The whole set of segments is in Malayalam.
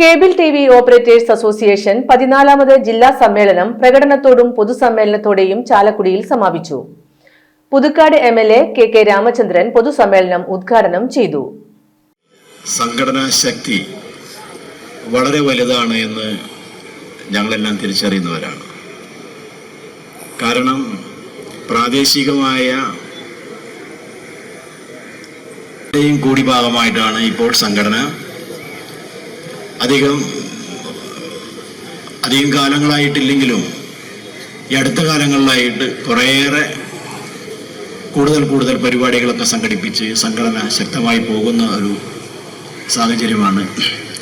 Cable T V operators association പതിനാലാമത് ജില്ലാ സമ്മേളനം പ്രകടനത്തോടും പൊതുസമ്മേളനത്തോടെയും ചാലക്കുടിയിൽ സമാപിച്ചു. Puthukkad M L A K K Ramachandran പൊതുസമ്മേളനം ഉദ്ഘാടനം ചെയ്തു. സംഘടനാ ശക്തി വളരെ വലുതാണ് എന്ന് ഞങ്ങളെല്ലാം തിരിച്ചറിയുന്നവരാണ്. കാരണം പ്രാദേശികമായ കൂടി ഭാഗമായിട്ടാണ് ഇപ്പോൾ സംഘടന അധികം അധികം കാലങ്ങളായിട്ടില്ലെങ്കിലും ഈ അടുത്ത കാലങ്ങളിലായിട്ട് കുറേയേറെ കൂടുതൽ കൂടുതൽ പരിപാടികളൊക്കെ സംഘടിപ്പിച്ച് സംഘടന ശക്തമായി പോകുന്ന ഒരു സാഹചര്യമാണ്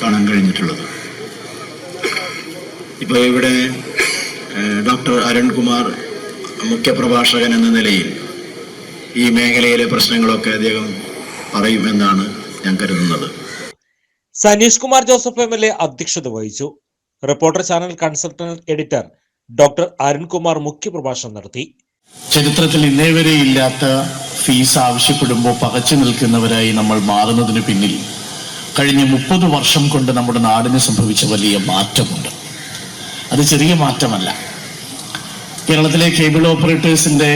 കാണാൻ കഴിഞ്ഞിട്ടുള്ളത്. ഇപ്പോൾ ഇവിടെ ഡോക്ടർ അരുൺകുമാർ മുഖ്യപ്രഭാഷകൻ എന്ന നിലയിൽ ഈ മേഖലയിലെ പ്രശ്നങ്ങളൊക്കെ അദ്ദേഹം പറയുമെന്നാണ് ഞാൻ കരുതുന്നത്. Saneesh Kumar Joseph M L A അധ്യക്ഷത വഹിച്ചു. Reporter channel consultant editor doctor Arunkumar മുഖ്യപ്രഭാഷണം നടത്തി. ചരിത്രത്തിൽ ഇന്നേ വരെ ഇല്ലാത്ത ഫീസ് ആവശ്യപ്പെടുമ്പോൾ പകച്ചു നിൽക്കുന്നവരായി നമ്മൾ മാറുന്നതിന് പിന്നിൽ കഴിഞ്ഞ മുപ്പത് വർഷം കൊണ്ട് നമ്മുടെ നാടിന് സംഭവിച്ച വലിയ മാറ്റമുണ്ട്. അത് ചെറിയ മാറ്റമല്ല. കേരളത്തിലെ കേബിൾ ഓപ്പറേറ്റേഴ്സിന്റെ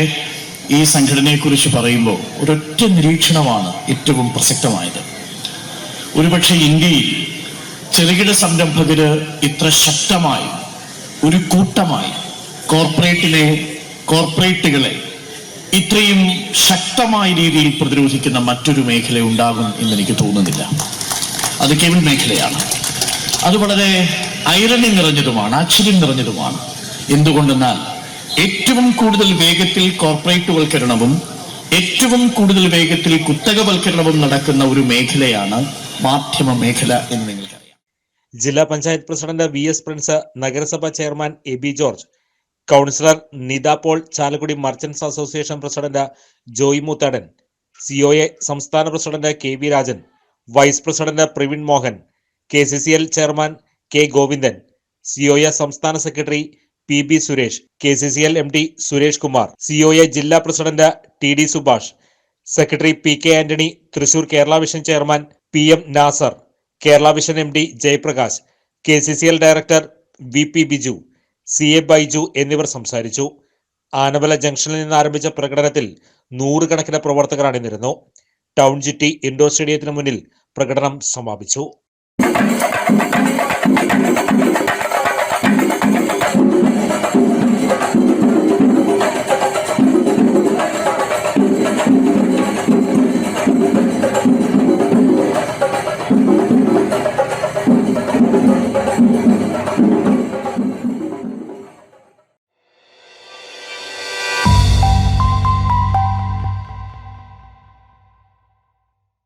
ഈ സംഘടനയെക്കുറിച്ച് പറയുമ്പോൾ ഒരൊറ്റ നിരീക്ഷണമാണ് ഏറ്റവും പ്രസക്തമായത്. ഒരുപക്ഷെ ഇന്ത്യയിൽ ചെറുകിട സംരംഭകര് ഇത്ര ശക്തമായി ഒരു കൂട്ടമായി കോർപ്പറേറ്റിലെ കോർപ്പറേറ്റുകളെ ഇത്രയും ശക്തമായ രീതിയിൽ പ്രതിരോധിക്കുന്ന മറ്റൊരു മേഖല ഉണ്ടാകും എന്ന് എനിക്ക് തോന്നുന്നില്ല. അത് കേബിൾ മേഖലയാണ്. അത് വളരെ ഐറണി നിറഞ്ഞതുമാണ് ആശ്ചര്യം നിറഞ്ഞതുമാണ്. എന്തുകൊണ്ടെന്നാൽ ഏറ്റവും കൂടുതൽ വേഗത്തിൽ കോർപ്പറേറ്റുവൽക്കരണവും ഏറ്റവും കൂടുതൽ വേഗത്തിൽ കുത്തകവൽക്കരണവും നടക്കുന്ന ഒരു മേഖലയാണ് മാധ്യമ മേഖല എന്ന് നിങ്ങൾക്കറിയാം. ജില്ലാ panchayat president V S Prince നഗരസഭ chairman A B George councillor Nitha Paul Chalakudy merchants association president Joy CO A സംസ്ഥാന president K V Rajan vice president Praveen Mohan K C C L chairman K Govindan COA സംസ്ഥാന secretary P B Suresh K C C L M D Suresh Kumar COA ജില്ലാ president T D Subhash secretary P K Antony Thrissur Kerala vision chairman P M Nasar Kerala vision M D Jayaprakash K C C L director V P Biju C A Baiju എന്നിവർ സംസാരിച്ചു. ആനവല ജംഗ്ഷനിൽ നിന്ന് ആരംഭിച്ച പ്രകടനത്തിൽ നൂറുകണക്കിന് പ്രവർത്തകർ അണിനിരുന്നു ടൗൺ ജിറ്റി ഇൻഡോർ സ്റ്റേഡിയത്തിന് മുന്നിൽ പ്രകടനം സമാപിച്ചു.